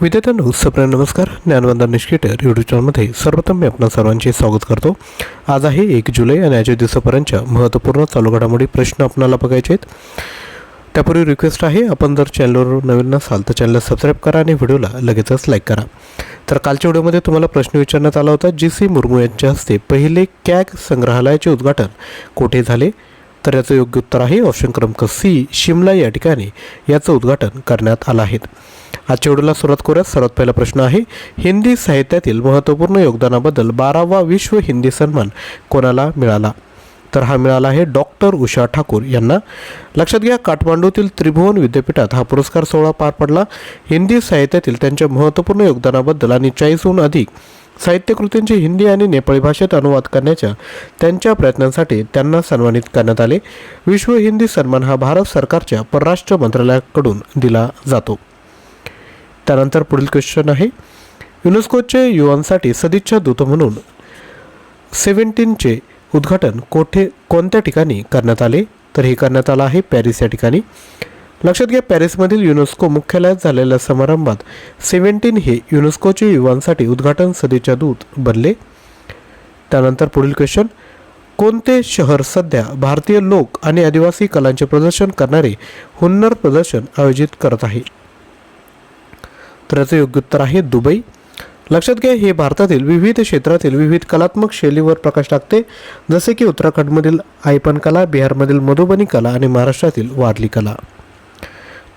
विद्यार्थ्यांनो सप्रेम नमस्कार. ज्ञानवंदन निष्केटर यूट्यूब चॅनलमध्ये सर्वप्रथम मी आपणा सर्वांचे स्वागत करतो. आज आहे एक जुलै आणि आजच्या दिवसापर्यंतच्या महत्त्वपूर्ण चालू घडामोडी प्रश्न आपणाला बघायचे आहेत. त्यापूर्वी रिक्वेस्ट आहे आपण जर चॅनलवर नवीन नसाल तर चॅनलला सबस्क्राईब करा आणि व्हिडिओला लगेचच लाईक करा. तर कालच्या व्हिडिओमध्ये तुम्हाला प्रश्न विचारण्यात आला होता जी सी मुर्मू यांच्या हस्ते पहिले कॅग संग्रहालयाचे उद्घाटन कोठे झाले? तर याचं योग्य उत्तर आहे ऑप्शन क्रमांक सी शिमला या ठिकाणी याचं उद्घाटन करण्यात आलं आहे. आजच्या व्हिडिओला सुरुवात करूयात. सर्वात पहिला प्रश्न आहे हिंदी साहित्यातील महत्त्वपूर्ण योगदानाबद्दल बारावा विश्व हिंदी सन्मान कोणाला मिळाला? तर हा मिळाला आहे डॉक्टर उषा ठाकूर यांना. लक्षात घ्या काठमांडूतील त्रिभुवन विद्यापीठात हा पुरस्कार सोहळा पार पडला. हिंदी साहित्यातील त्यांच्या महत्त्वपूर्ण योगदानाबद्दल आणि चाळीसहून अधिक साहित्यकृतींचे हिंदी आणि नेपाळी भाषेत अनुवाद करण्याच्या त्यांच्या प्रयत्नांसाठी त्यांना सन्मानित करण्यात आले. विश्व हिंदी सन्मान हा भारत सरकारच्या परराष्ट्र मंत्रालयाकडून दिला जातो. त्यानंतर पुढील क्वेश्चन आहे. युनेस्कोचे युवांसाठी सदिच्छा दूत म्हणून सेव्हन्टीनचे उद्घाटन कोठे कोणत्या ठिकाणी करण्यात आले? तर हे करण्यात आलं आहे पॅरिस या ठिकाणी. लक्षात घ्या पॅरिसमधील युनेस्को मुख्यालयात झालेल्या समारंभात सेव्हन्टीन हे युनेस्कोचे युवांसाठी उद्घाटन सदिच्छा दूत बनले. त्यानंतर पुढील क्वेश्चन कोणते शहर सध्या भारतीय लोक आणि आदिवासी कलांचे प्रदर्शन करणारे हुन्नर प्रदर्शन आयोजित करत आहे? तर याचं योग्य उत्तर आहे दुबई. लक्षात घ्या हे भारतातील विविध क्षेत्रातील विविध कलात्मक शैलीवर प्रकाश टाकते. जसे की उत्तराखंडमधील आयपन कला बिहारमधील मधुबनी कला आणि महाराष्ट्रातील वारली कला.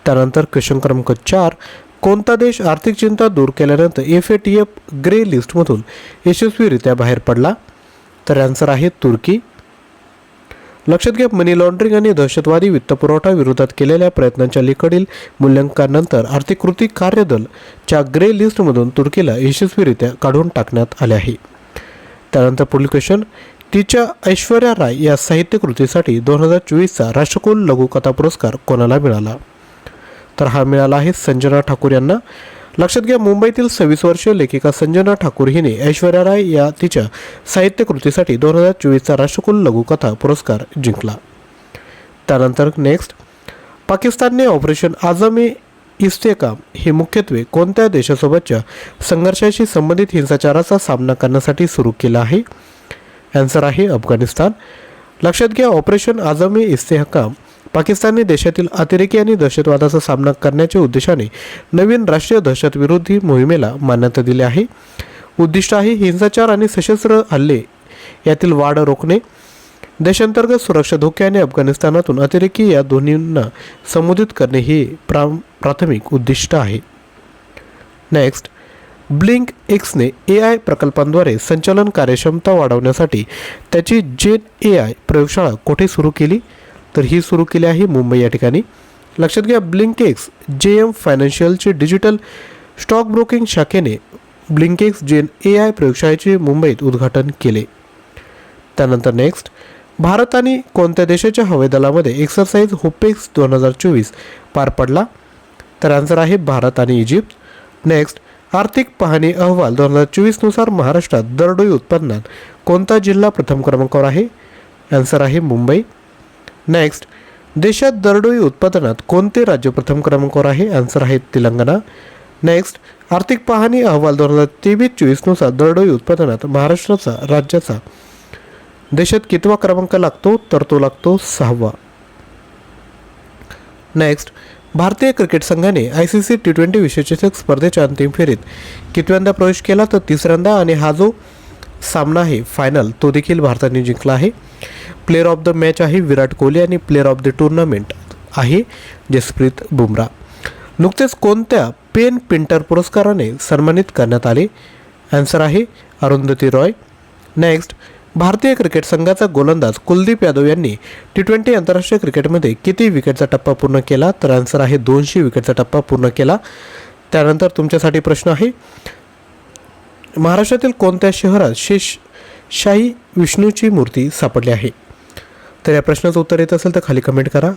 त्यानंतर क्वेश्चन क्रमांक चार कोणता देश आर्थिक चिंता दूर केल्यानंतर F A T F grey लिस्टमधून यशस्वीरित्या बाहेर पडला? तर आन्सर आहे तुर्की. लक्षात घ्या मनी लॉन्ड्रिंग आणि दहशतवादी वित्तपुरवठा विरोधात केलेल्या प्रयत्नांच्या अलीकडील मूल्यांकनानंतर आर्थिक कृती कार्यदलच्या ग्रे लिस्टमधून तुर्कीला यशस्वीरित्या काढून टाकण्यात आले आहे. त्यानंतर पुढील क्वेश्चन तिच्या ऐश्वर्या राय या साहित्यकृतीसाठी दोन हजार चोवीसचा राष्ट्रकुल लघुकथा पुरस्कार कोणाला मिळाला? तर हा मिळाला आहे संजना ठाकूर यांना. लक्षात घ्या मुंबईतील सव्वीस वर्षीय लेखिका संजना ठाकूर हिने ऐश्वर्या राय या तिच्या साहित्य कृतीसाठी दोन हजार चोवीसचा राष्ट्रकुल लघुकथा पुरस्कार जिंकला. त्यानंतर नेक्स्ट पाकिस्तानने ऑपरेशन आझमी इस्तेकाम हे मुख्यत्वे कोणत्या देशासोबतच्या संघर्षाशी संबंधित हिंसाचाराचा सामना करण्यासाठी सुरू केला आहे? ॲन्सर आहे अफगाणिस्तान. लक्षात घ्या ऑपरेशन आझमी इस्तेहकाम पाकिस्तानने देशातील अतिरेकी आणि दहशतवादाचा सामना करण्याच्या उद्देशाने नवीन राष्ट्रीय दहशतविरोधी मोहिमेला मान्यता दिली आहे. उद्दिष्ट आहे हिंसाचार आणि सशस्त्र हल्ले यातील वाढ रोखणे. देशांतर्गत सुरक्षा धोके आणि अफगाणिस्तानातून अतिरेकी या दोन्हींना संबोधित करणे हे प्रा प्राथमिक उद्दिष्ट आहे. नेक्स्ट ब्लिंक एक्सने ए आय प्रकल्पांद्वारे संचालन कार्यक्षमता वाढवण्यासाठी त्याची जेन ए आय प्रयोगशाळा कोठे सुरू केली? तर ही सुरू केली आहे मुंबई या ठिकाणी. लक्षात घ्या ब्लिंकेक्स जे एम फायनान्शियलचे डिजिटल स्टॉक ब्रोकिंग शाखेने ब्लिंकेक्स जेन ए आय प्रयोगशाळेचे मुंबईत उद्घाटन केले. त्यानंतर नेक्स्ट भारत आणि कोणत्या देशाच्या हवाईदलामध्ये एक्सरसाइज होपेक्स दोन हजार चोवीस पार पडला? तर आन्सर आहे भारत आणि इजिप्त. नेक्स्ट आर्थिक पाहणी अहवाल दोन हजार चोवीसनुसार महाराष्ट्रात दरडोई उत्पन्नात कोणता जिल्हा प्रथम क्रमांकावर आहे? आन्सर आहे मुंबई. नेक्स्ट देशात दरडोई उत्पादनात कोणते राज्य प्रथम क्रमांकावर आहे? आन्सर आहे तेलंगणा. नेक्स्ट आर्थिक पाहणी अहवाल दोन हजार तेवीस चोवीसनुसार दरडोई उत्पादनात महाराष्ट्राचा राज्याचा. देशात कितवा क्रमांक लागतो? तर तो लागतो सहावा. नेक्स्ट भारतीय क्रिकेट संघाने I C C T twenty विश्वचषक स्पर्धेच्या अंतिम फेरीत कितव्यांदा प्रवेश केला? तर तिसऱ्यांदा आणि हा जो सामना आहे. फायनल तो देखील भारताने जिंकला आहे. प्लेअर ऑफ द मॅच आहे विराट कोहली आणि प्लेअर ऑफ द टुर्नामेंट आहे जसप्रीत बुमरा. नुकतेच कोणत्या पेन पिंटर पुरस्काराने सन्मानित करण्यात आले? आन्सर आहे अरुंधती रॉय. नेक्स्ट भारतीय क्रिकेट संघाचा गोलंदाज कुलदीप यादव यांनी टी ट्वेंटी आंतरराष्ट्रीय क्रिकेटमध्ये किती विकेटचा टप्पा पूर्ण केला? तर आन्सर आहे दोनशे विकेटचा टप्पा पूर्ण केला. त्यानंतर तुमच्यासाठी प्रश्न आहे. महाराष्ट्रातील कोणत्या शहरात शेष शाही विष्णूची मूर्ती सापडली आहे? तर या प्रश्नाचं उत्तर येत असेल तर खाली कमेंट करा.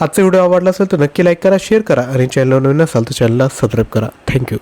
आजचा व्हिडिओ आवडला असेल तर नक्की लाईक करा शेअर करा आणि चॅनल नवीन असाल तर चॅनलला सबस्क्राईब करा. थँक्यू